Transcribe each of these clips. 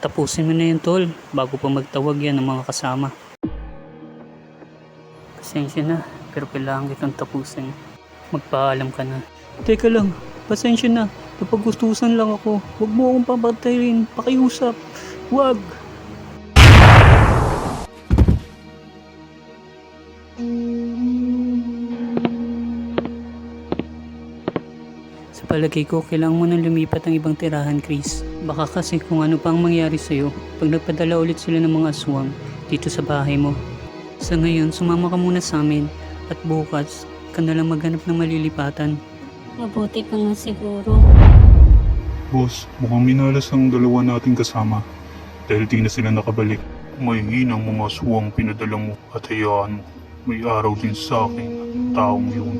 Tapusin mo na yun, tol, bago pa magtawag yan ng mga kasama. Pasensya na, pero kailangan kitang tapusin. Magpaalam ka na. Teka lang, pasensya na. Napagustusan lang ako. Huwag mo akong papatayin. Pakiusap. Huwag. Sa palagay ko, kailangan mo nang lumipat ang ibang tirahan, Chris. Baka kasi kung ano pang mangyari sa'yo pag nagpadala ulit sila ng mga aswang dito sa bahay mo. Sa ngayon, sumama ka muna sa amin at bukas ka na lang maghanap ng malilipatan. Mabuti pa nga siguro. Boss, mukhang minalas ang dalawa nating kasama. Dahil di na sila nakabalik. May hinang mga aswang pinadala mo at hayaan mo. May araw din sa akin ang taong yun.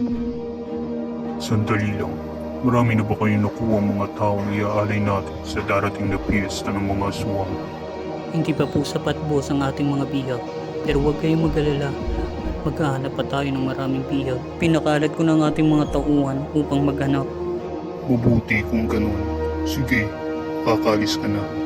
Sandali lang. Marami na ba kayong nakuha ang mga taong iaalay natin sa darating na piyesta ng mga aswang? Hindi pa po sapat boss ang ating mga bihag. Pero huwag kayong mag-alala. Maghahanap pa tayo ng maraming bihag. Pinakalat ko ng ating mga tauhan upang maghanap. Mabuti kung ganun. Sige, kakalis ka na.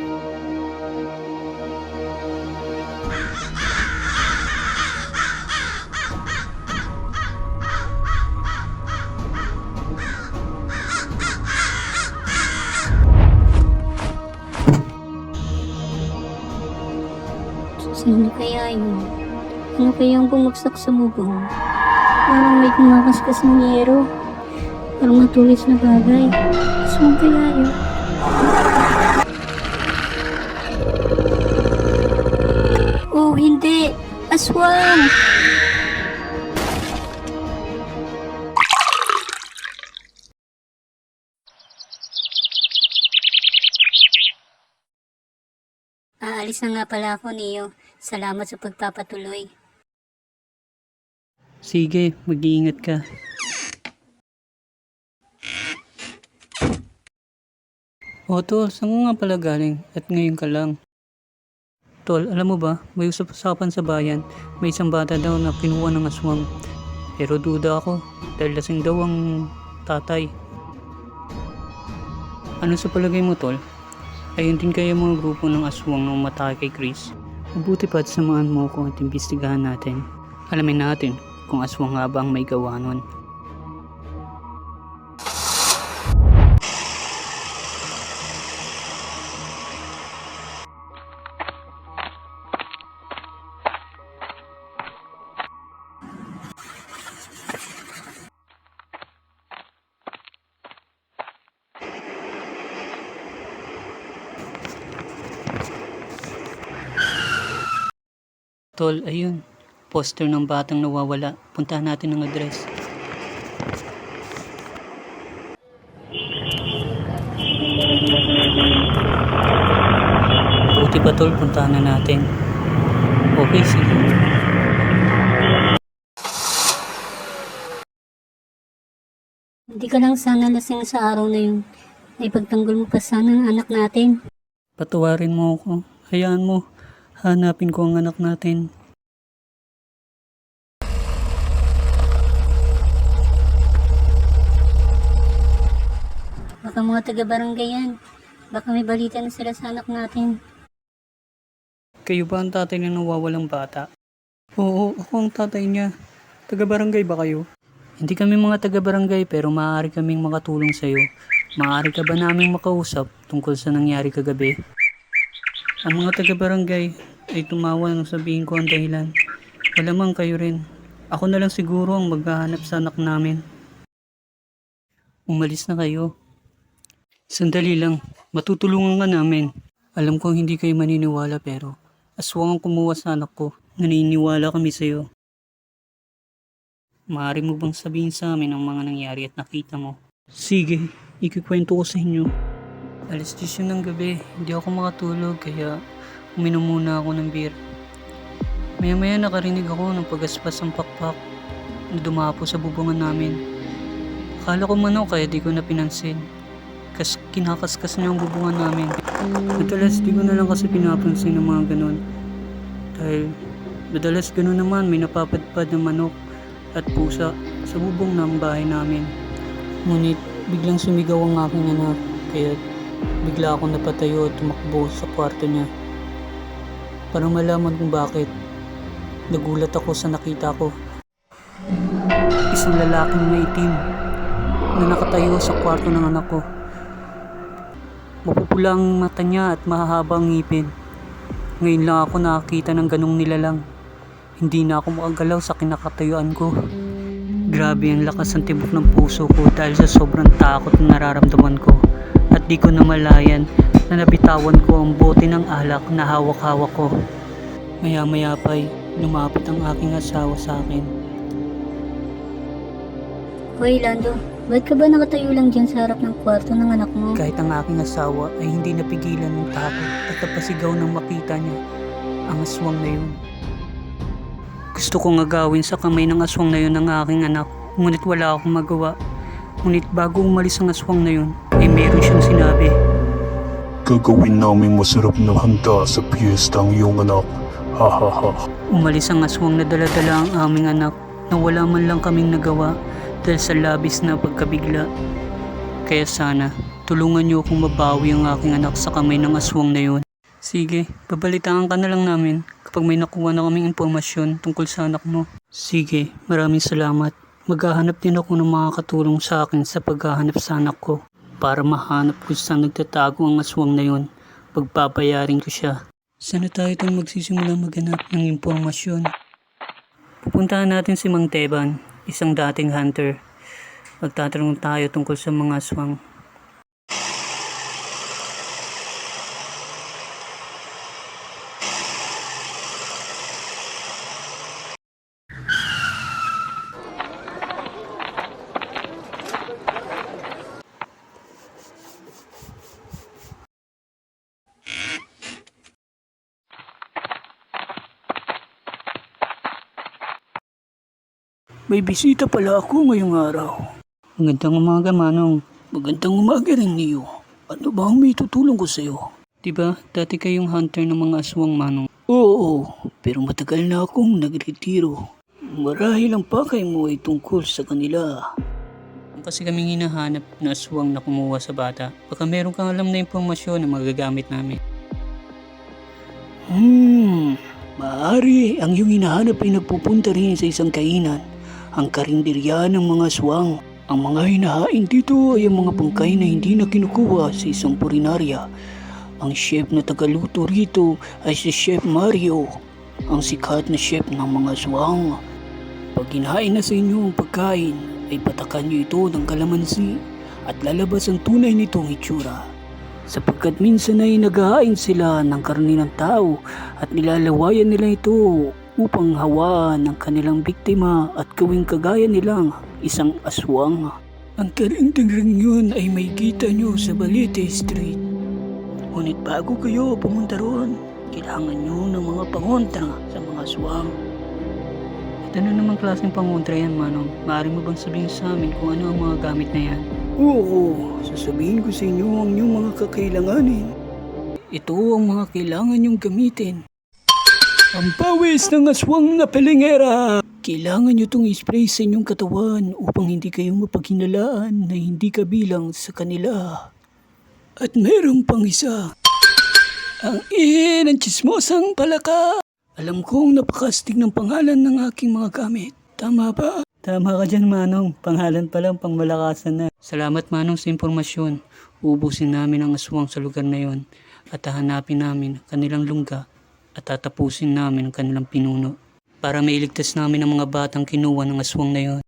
Kaya yun? Ano kaya ang bumagsak sa bubong? Parang may kumakaskas ng yero. Parang matulis na bagay. Saan kaya yun? Oh, hindi! Aswang! Aalis na nga pala ako, Neo. Salamat sa pagpapatuloy. Sige, mag-iingat ka. O tol, saan nga pala galing at ngayon ka lang? Tol, alam mo ba, may usap-usapan sa bayan, may isang bata daw na kinuha ng aswang. Pero duda ako, dahil lasing daw ang tatay. Ano sa palagay mo, Tol? Ayun din kaya mga grupo ng aswang na umatake kay Chris? Mabuti pa at samahan mo ako at imbestigahan natin. Alamin natin kung aswang nga ba ang may gawa nun. Tol, ayun. Poster ng batang nawawala. Puntahan natin ang address. Buti pa tol, puntahan na natin. Okay, sige. Hindi ka lang sana lasing sa araw na yun. Naipagtanggol mo pa sana ang anak natin. Patawarin mo ako. Hayaan mo. Hanapin ko ang anak natin. Baka mga taga-barangay yan. Baka may balita na sila sa anak natin. Kayo ba ang tatay ng nawawalang bata? Oo, ako ang tatay niya. Taga-barangay ba kayo? Hindi kami mga taga-barangay pero maaari kaming makatulong sa'yo. Maaari ka ba naming makausap tungkol sa nangyari kagabi? Ang mga taga-barangay ay tumawa nang sabihin ko ang dahilan. Malamang kayo rin. Ako na lang siguro ang maghahanap sa anak namin. Umalis na kayo. Sandali lang, matutulungan ka namin. Alam kong hindi kayo maniniwala pero aswang ang kumuha sa anak ko. Naniniwala kami sa'yo. Maaari mo bang sabihin sa amin ang mga nangyari at nakita mo? Sige, ikikwento ko sa inyo. Alas 10 ng gabi, hindi ako makatulog kaya uminom muna ako ng beer. Maya maya nakarinig ako ng pagaspas ng pakpak na dumapo sa bubungan namin. Akala ko manok kaya di ko na pinansin. Kas kinakaskas niya ang bubungan namin. Madalas di ko na lang kasi pinapansin ng mga ganun. Dahil madalas ganun naman may napapadpad na manok at pusa sa bubong ng bahay namin. Ngunit biglang sumigaw ang aking anak kaya Bigla akong napatayo at tumakbo sa kwarto niya. Para malaman kung bakit. Nagulat ako sa nakita ko. Isang lalaking maitim na nakatayo sa kwarto ng anak ko. Mapupula ang mata niya at mahahaba ang ngipin. Ngayon lang ako nakakita ng ganong nilalang. Hindi na ako makagalaw sa kinakatayuan ko. Grabe ang lakas ng tibok ng puso ko dahil sa sobrang takot na nararamdaman ko. At di ko namalayan na nabitawan ko ang bote ng alak na hawak-hawak ko. Maya-maya pa'y lumapit ang aking asawa sa akin. Hoy, Lando. Ba't ka ba nakatayo lang dyan sa harap ng kwarto ng anak mo? Kahit ang aking asawa ay hindi napigilan ng takot at napasigaw nang makita niya ang aswang na yun. Gusto kong agawin sa kamay ng aswang na yun ng aking anak, ngunit wala akong magawa. Ngunit bago umalis ang aswang na yun, ay meron siyang sinabi. Gagawin naming masarap na handa sa piyesta ang iyong anak. Ha ha ha. Umalis ang aswang na daladala ang aming anak na wala man lang kaming nagawa dahil sa labis na pagkabigla. Kaya sana, tulungan niyo akong mabawi ang aking anak sa kamay ng aswang na yun. Sige, babalitaan ka na lang namin kapag may nakuha na kaming impormasyon tungkol sa anak mo. Sige, maraming salamat. Maghahanap din ako ng mga katulong sa akin sa paghahanap sa anak ko para mahanap kung saan nagtatago ang aswang na yun. Pagpapayarin ko siya. Sana tayo itong magsisimulang maghanap ng impormasyon. Pupuntahan natin si Mang Teban, isang dating hunter. Magtatanong tayo tungkol sa mga aswang. May bisita pala ako ngayong araw. Magandang umaga, Manong. Magandang umaga rin niyo. Ano ba ang may tutulong ko sa'yo? Diba, dati kayong hunter ng mga aswang, Manong. Oo, pero matagal na akong nagretiro. Marahil ang pakay mo ay tungkol sa kanila. Kasi kaming hinahanap na aswang na kumuha sa bata. Baka meron kang alam na impormasyon na magagamit namin. Hmm, maaari ang iyong hinahanap ay nagpupunta rin sa isang kainan. Ang karinderya ng mga aswang. Ang mga hinahain dito ay ang mga pangkay na hindi na kinukuha sa isang purinarya. Ang chef na tagaluto rito ay si Chef Mario, ang sikat na chef ng mga aswang. Pag kinahain na sa inyo ang pagkain, ay patakan niyo ito ng kalamansi at lalabas ang tunay nitong itsura. Sapagkat minsan ay naghahain sila ng karni ng tao at nilalawayan nila ito upang hawaan ang kanilang biktima at gawing kagaya nilang isang aswang. Ang karinderang yun ay may kita nyo sa Balete Street. Ngunit bago kayo pumunta roon, kailangan nyo ng mga pangontra sa mga aswang. Ito na namang klaseng pangontra yan, Manong. Maaari mo bang sabihin sa amin kung ano ang mga gamit na yan? Oo, sasabihin ko sa inyo ang inyong mga kakailanganin. Ito ang mga kailangan nyong gamitin. Ang pawis ng aswang na pelingera! Kailangan nyo itong spray sa inyong katawan upang hindi kayo mapaghinalaan na hindi kabilang sa kanila. At meron pang isa. Ang ihi ng chismosang palaka. Alam kong napakastig ng pangalan ng aking mga gamit. Tama ba? Tama ka dyan, Manong. Pangalan pa lang, pangmalakasan na. Salamat, Manong, sa impormasyon. Ubusin namin ang aswang sa lugar na yon at hahanapin namin ang kanilang lungga at tatapusin namin ang kanilang pinuno para mailigtas namin ang mga batang kinuha ng aswang na yon.